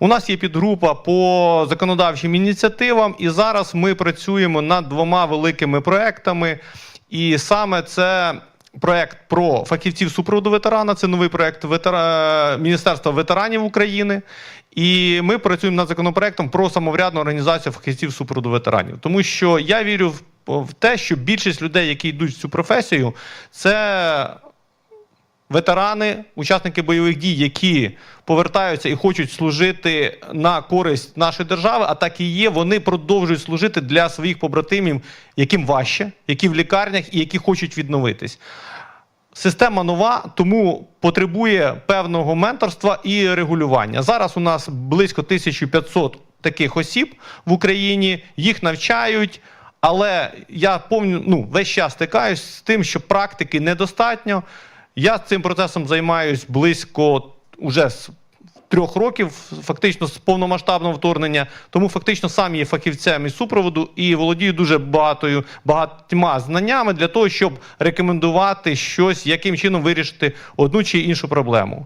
У нас є підгрупа по законодавчим ініціативам, і зараз ми працюємо над двома великими проектами. І саме це проект про фахівців супроводу ветерана. Це новий проект ветера... Міністерства ветеранів України. І ми працюємо над законопроектом про самоврядну організацію фахівців супроводу ветеранів. Тому що я вірю в, в те, що більшість людей, які йдуть в цю професію, це ветерани, учасники бойових дій, які повертаються і хочуть служити на користь нашої держави, а так і є, вони продовжують служити для своїх побратимів, яким важче, які в лікарнях і які хочуть відновитись. Система нова, тому потребує певного менторства і регулювання. Зараз у нас близько 1500 таких осіб в Україні, їх навчають. Але я помню, ну, весь час стикаюсь з тим, що практики недостатньо. Я цим процесом займаюсь близько уже з трьох років, фактично з повномасштабного вторгнення. Тому фактично сам є фахівцем із супроводу і володію дуже багатою багатьма знаннями для того, щоб рекомендувати щось, яким чином вирішити одну чи іншу проблему.